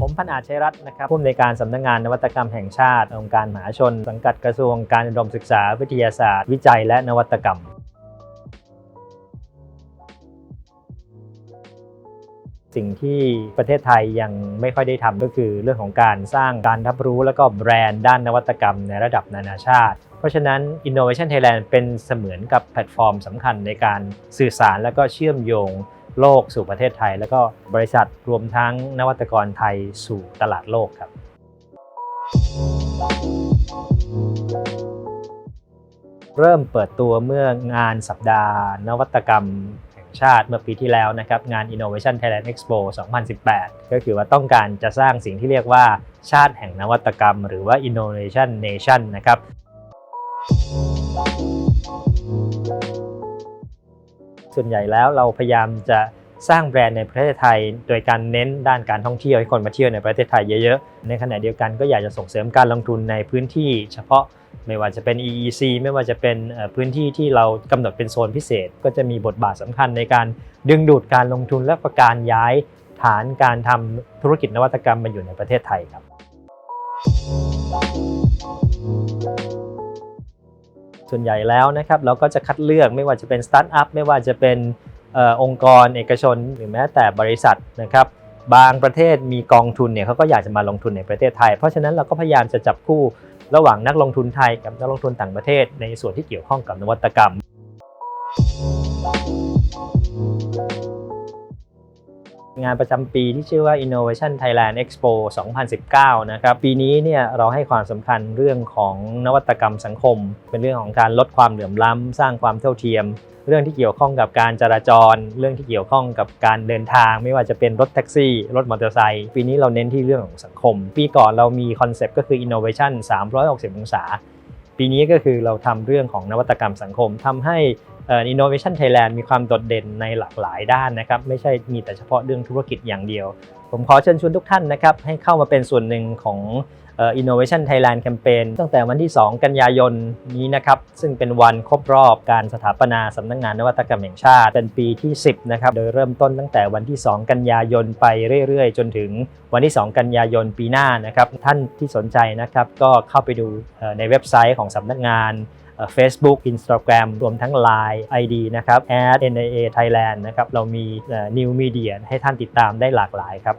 ผมพันอาจชัยรัตน์นะครับผู้อำนวยการสำนักงานนวัตกรรมแห่งชาติ องค์การมหาชน สังกัดกระทรวงการอุดมศึกษา วิทยาศาสตร์ วิจัย และนวัตกรรมสิ่งที่ประเทศไทยยังไม่ค่อยได้ทำก็คือเรื่องของการสร้างการรับรู้แล้วก็แบรนด์ด้านนวัตกรรมในระดับนานาชาติ เพราะฉะนั้น Innovation Thailand เป็นเสมือนกับแพลตฟอร์มสำคัญในการสื่อสารแล้วก็เชื่อมโยง โลกสู่ประเทศไทย แล้วก็บริษัทรวมทั้งนวัตกรไทยสู่ตลาดโลกครับ เริ่มเปิดตัวเมื่องานสัปดาห์ นวัตกรรมแห่งชาติเมื่อปีที่แล้วนะครับ งาน Innovation Thailand Expo 2018 ก็คือว่าต้องการจะสร้างสิ่งที่เรียกว่าชาติแห่งนวัตกรรม หรือว่า Innovation Nation นะครับ ส่วนใหญ่แล้วเราพยายามจะสร้างแบรนด์ในประเทศไทย โดยการเน้นด้านการท่องเที่ยวให้คนมาเที่ยวในประเทศไทยเยอะๆ ในขณะเดียวกันก็อยากจะส่งเสริมการลงทุนในพื้นที่ เฉพาะไม่ว่าจะเป็น EEC ไม่ว่าจะเป็นพื้นที่ที่เรากำหนดเป็นโซนพิเศษ ก็จะมีบทบาทสำคัญในการดึงดูดการลงทุนและประการย้ายฐานการทำธุรกิจนวัตกรรมมาอยู่ในประเทศไทยครับ ส่วนใหญ่แล้วนะครับเราก็จะคัดเลือกไม่ว่าจะเป็นสตาร์ทอัพไม่ว่าจะเป็นอองค์กรเอกชนหรือแม้แต่บริษัทนะครับบางประเทศมีกองทุนเนี่ยเขาก็อยากจะมาลงทุนในประเทศไทย เพราะฉะนั้นเราก็พยายามจะจับคู่ระหว่างนักลงทุนไทยกับนักลงทุนต่างประเทศ ในส่วนที่เกี่ยวข้องกับนวัตกรรม งานประจำปีที่ชื่อว่า Innovation Thailand Expo 2019 นะครับ ปีนี้เนี่ยเราให้ความสำคัญเรื่องของนวัตกรรมสังคม เป็นเรื่องของการลดความเหลื่อมล้ำ สร้างความเท่าเทียม เรื่องที่เกี่ยวข้องกับการจราจร เรื่องที่เกี่ยวข้องกับการเดินทาง ไม่ว่าจะเป็นรถแท็กซี่ รถมอเตอร์ไซค์ ปีนี้เราเน้นที่เรื่องของสังคม ปีก่อนเรามีคอนเซปต์ก็คือ Innovation 360 องศา ปีนี้ก็คือเราทำเรื่องของนวัตกรรมสังคมทำให้อ่อ Innovation Thailand มีความโดดเด่นในหลากหลายด้านนะครับ ไม่ใช่มีแต่เฉพาะเรื่องธุรกิจอย่างเดียว ผมขอเชิญชวนทุกท่านนะครับให้เข้ามาเป็นส่วนหนึ่งของอ Innovation Thailand Campaign ตั้งแต่วันที่ 2 กันยายนนี้นะครับซึ่งเป็นวันครบรอบการสถาปนาสำนักงานนวัตกรรมแห่งชาติ เป็นปีที่ 10นะครับโดยเริ่มต้นตั้งแต่วันที่ 2 กันยายนไปเรื่อยๆ จนถึงวันที่ 2 กันยายนปีหน้านะครับท่านที่สนใจนะครับก็เข้าไปดูในเว็บไซต์ของสำนักงาน Facebook Instagram รวมทั้ง Line ID นะครับ @NIA Thailand นะครับเรามี New Media ให้ท่านติดตามได้หลากหลายครับ